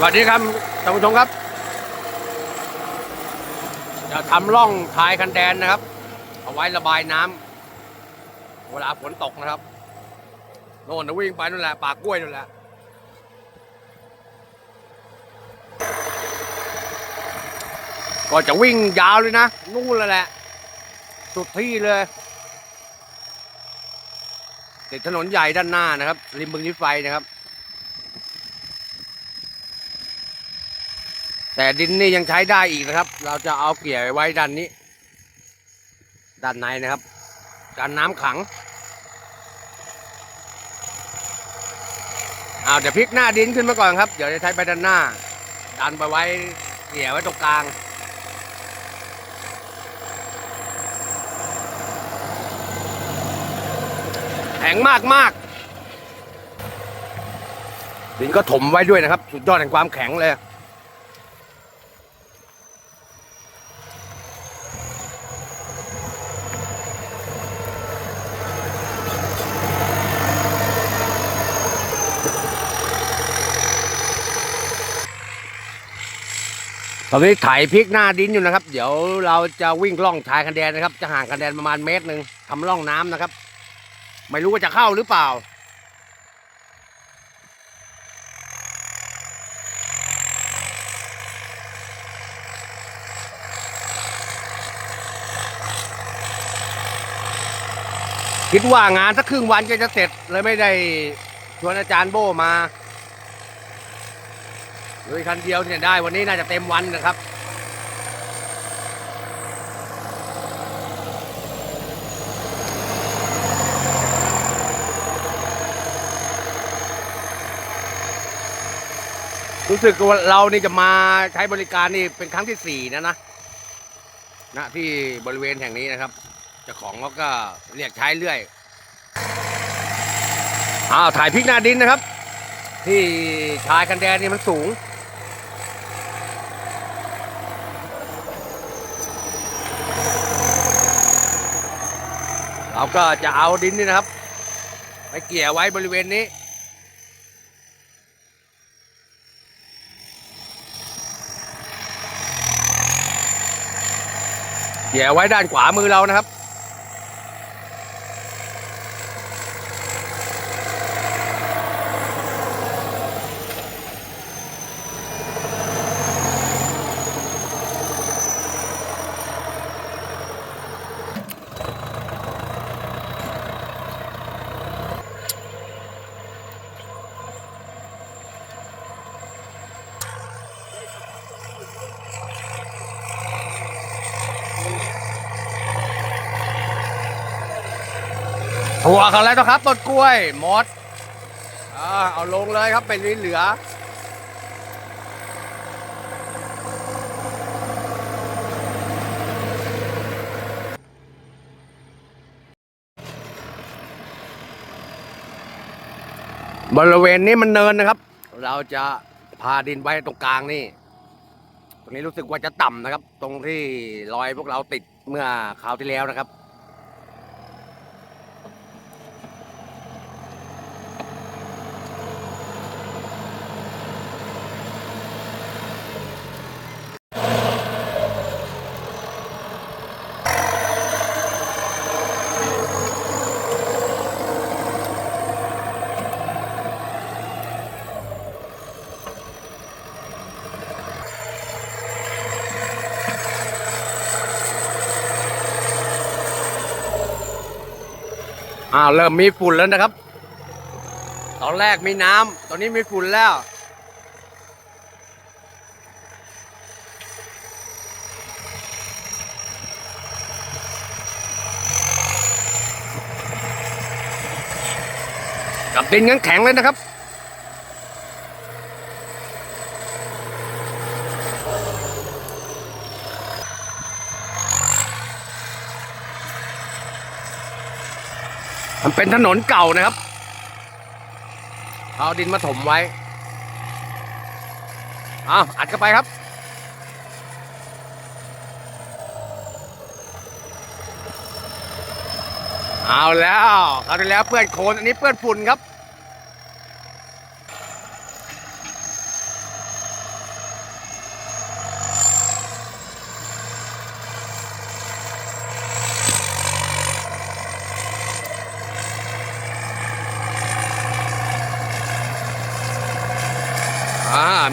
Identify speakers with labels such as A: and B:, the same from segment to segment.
A: สวัสดีครับท่านผู้ชมครับ จะทำร่องทายคันแดนนะครับ เอาไว้ระบายน้ำเวลาฝนตกนะครับโน่นนะวิ่งไปนั่นแหละปากกล้วยนั่นแหละก็จะวิ่งยาวเลยนะ นู่นเลยแหละ สุดที่เลยติดถนนใหญ่ด้านหน้านะครับ ริมบึงนิไฟนะครับ แต่ดินนี่ยังใช้ได้อีกนะครับ เราจะเอาเกี่ยไว้ด้านนี้ ด้านในนะครับการน้ำขังเอาเดี๋ยวพลิกหน้าดินขึ้นมาก่อนครับ เดี๋ยวจะใช้ไปด้านหน้า ดันไปไว้เกี่ยไว้ตรงกลางแข็งมากมากดินก็ถมไว้ด้วยนะครับ สุดยอดแห่งความแข็งเลย ตอนนี้ไถ่ายพลิกหน้าดินอยู่นะครับ เดี๋ยวเราจะวิ่งล่องชายคันแดนนะครับ จะห่างคันแดนประมาณเมตรหนึ่งทำล่องน้ำนะครับ ไม่รู้ว่าจะเข้าหรือเปล่าคิดว่างานสักครึ่งวันก็จะเสร็จเลยไม่ได้ชวนอาจารย์โบมา โดยคันเดียวเนี่ยได้วันนี้น่าจะเต็มวันนะครับรู้สึกว่าเรานี่จะมาใช้บริการนี่เป็นครั้งที่สี่นะนะณที่บริเวณแห่งนี้นะครับเจ้าของเขาก็เรียกใช้เรื่อยอ้าวถ่ายพริกหน้าดินนะครับ ที่ชายคันแดนนี่มันสูง เราก็จะเอาดินนี่นะครับ ไปเกี่ยไว้บริเวณนี้ เกี่ยไว้ด้านขวามือเรานะครับ หัวเขาแล้วนะครับต้นกล้วยหมดอเอาลงเลยครับเป็นเหลือบริเวณนี้มันเนินนะครับ เราจะพาดินไว้ตรงกลางนี่ ตรงนี้รู้สึกว่าจะต่ำนะครับ ตรงที่รอยพวกเราติดเมื่อคราวที่แล้วนะครับาวเริ่มมีฝุ่นแล้วนะครับ ตอนแรกมีน้ำตอนนี้มีฝุ่นแล้ว กับดินงั้นแข็งเลยนะครับ มันเป็นถนนเก่านะครับ เอาดินมาถมไว้เอาอัดเข้าไปครับ เอาแล้วคราวที่แล้วเพื่อนโคนอันนี้เพื่อนฝุ่นครับ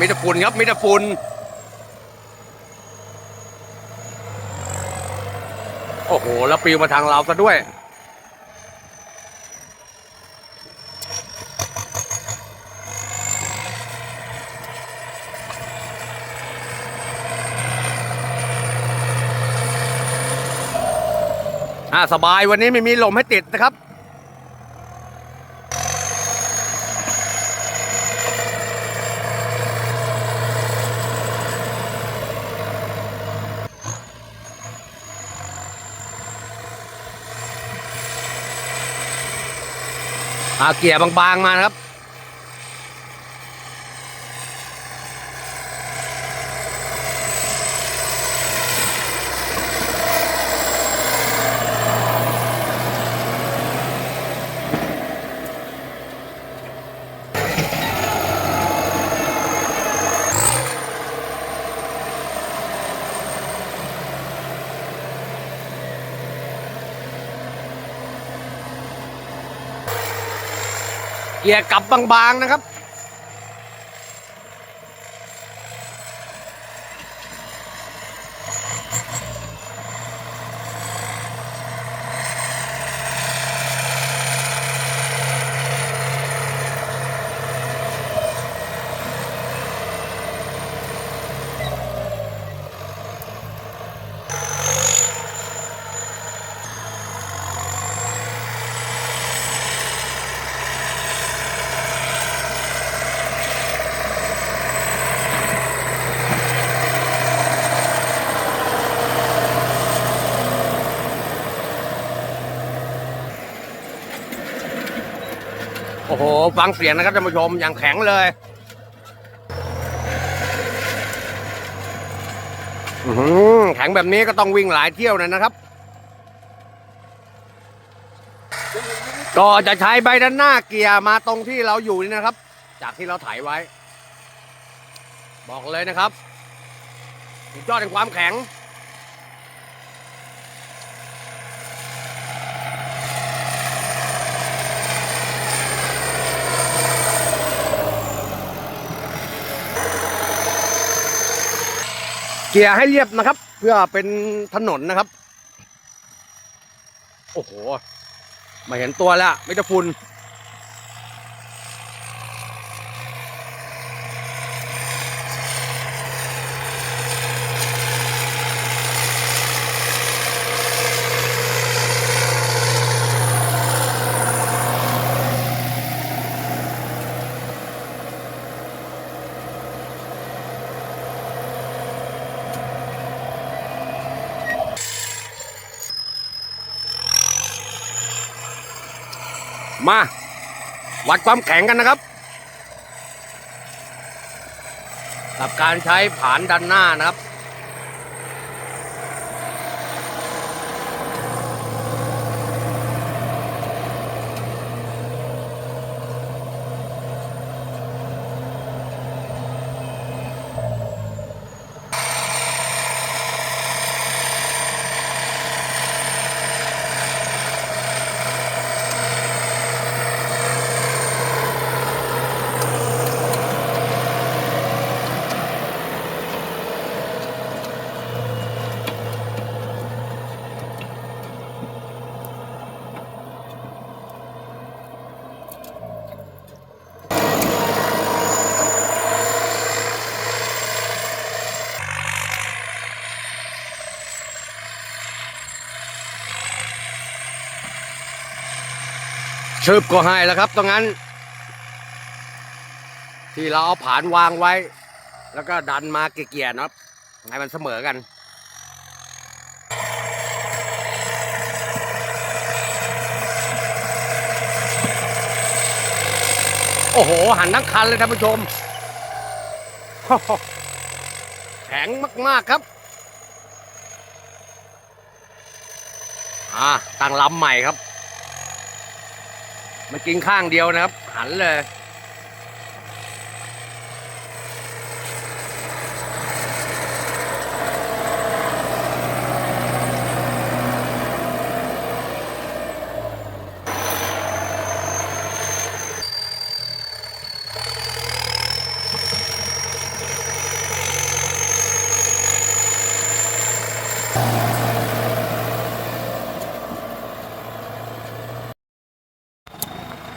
A: มิตรฝุ่นครับมิตรฝุ่นโอ้โห แล้วปลิวมาทางเราซะด้วย อ่า สบายวันนี้ไม่มีลมให้ติดนะครับ เกียร์บางๆมานะครับ เกียร์กลับบางๆนะครับ อ้โห ฟังเสียงนะครับท่านผู้ชมอย่างแข็งเลยอืแข็งแบบนี้ก็ต้องวิ่งหลายเที่ยวนอยนะครับ ก็จะใช้ใบด้านหน้าเกียร์มาตรงที่เราอยู่นี่นะครับ จากที่เราถ่ายไว้ บอกเลยนะครับสุดยอดแห่งความแข็ง เกียร์ให้เรียบนะครับ เพื่อเป็นถนนนะครับ โอ้โห มาเห็นตัวแล้วไม่จะฝุ่น มาวัดความแข็งกันนะครับ กับการใช้ผานดันหน้านะครับ ชึบก็ให้แล้วครับ ตรงนั้น ที่เราเอาผานวางไว้ แล้วก็ดันมาเกี่ยๆนะครับให้มันเสมอกันโอ้โห หันทั้งคันเลยท่านผู้ชม แข็งมาก ๆ ครับ อ่าตั้งลำใหม่ครับ มันกินข้างเดียวนะครับ หันเลย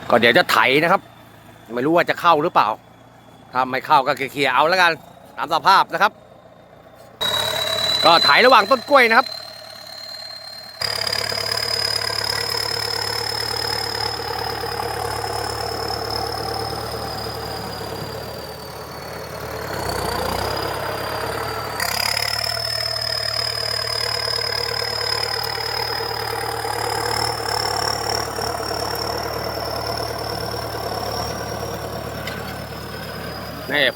A: ก็เดี๋ยวจะไถนะครับ ไม่รู้ว่าจะเข้าหรือเปล่า ถ้าไม่เข้าก็เคลียร์เอาแล้วกันตามสภาพนะครับ ก็ไถระหว่างต้นกล้วยนะครับ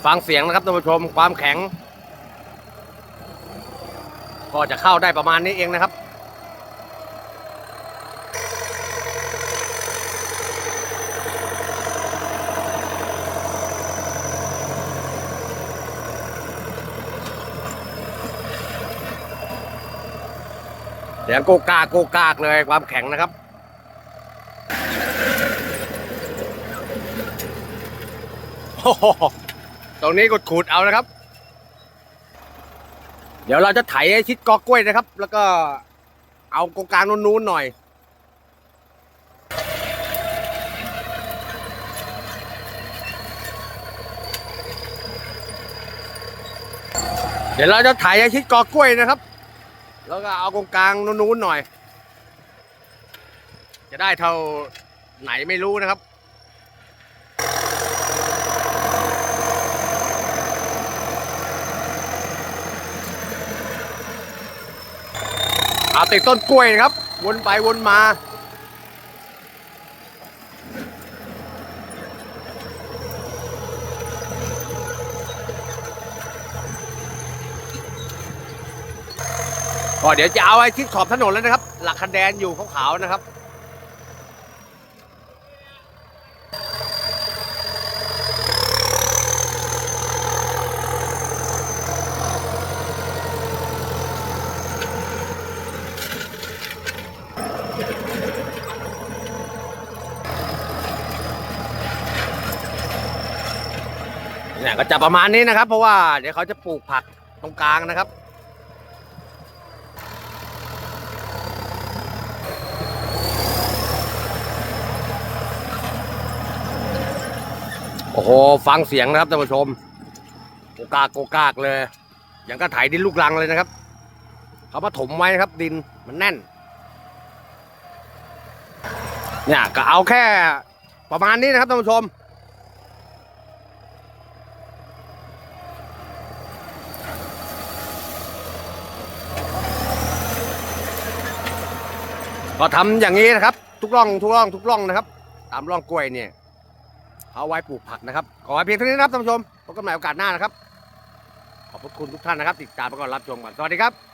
A: ฟังเสียงนะครับท่านผู้ชมความแข็ง ก็จะเข้าได้ประมาณนี้เองนะครับ เสียงโกกากโกกากเลยความแข็งนะครับโอ้โห ตรงนี้กดขูดเอานะครับ เดี๋ยวเราจะไถให้ชิดกอกล้วยนะครับ แล้วก็เอากงกลางนู้นๆหน่อยเดี๋ยวเราจะไถให้ชิดกอกล้วยนะครับ แล้วก็เอากงกลางนู้นๆหน่อย จะได้เท่าไหนไม่รู้นะครับ เอา ติดต้นกล้วยนะครับ วนไปวนมา ก็เดี๋ยวจะเอาไอ้ที่ขอบถนนแล้วนะครับ หลักคะแนนอยู่ขาวๆนะครับ ก็จะประมาณนี้นะครับ เพราะว่าเดี๋ยวเขาจะปลูกผักตรงกลางนะครับ โอ้โห ฟังเสียงนะครับท่านผู้ชมโกกากโกกากเลย อย่างก็ไถดินลูกรังเลยนะครับ เขามาถมไว้นะครับ ดินมันแน่น เนี่ยก็เอาแค่ประมาณนี้นะครับท่านผู้ชม ก็ทำอย่างนี้นะครับ ทุกร่องทุกร่องทุกร่องนะครับ ตามร่องกล้วยเนี่ยเอาไว้ปลูกผักนะครับ ขอไว้เพียงเท่านี้นะครับท่านผู้ชมพบกันใหม่โอกาสหน้านะครับ ขอบพระคุณทุกท่านนะครับ ติดตามไปก่อนรับชมก่อนสวัสดีครับ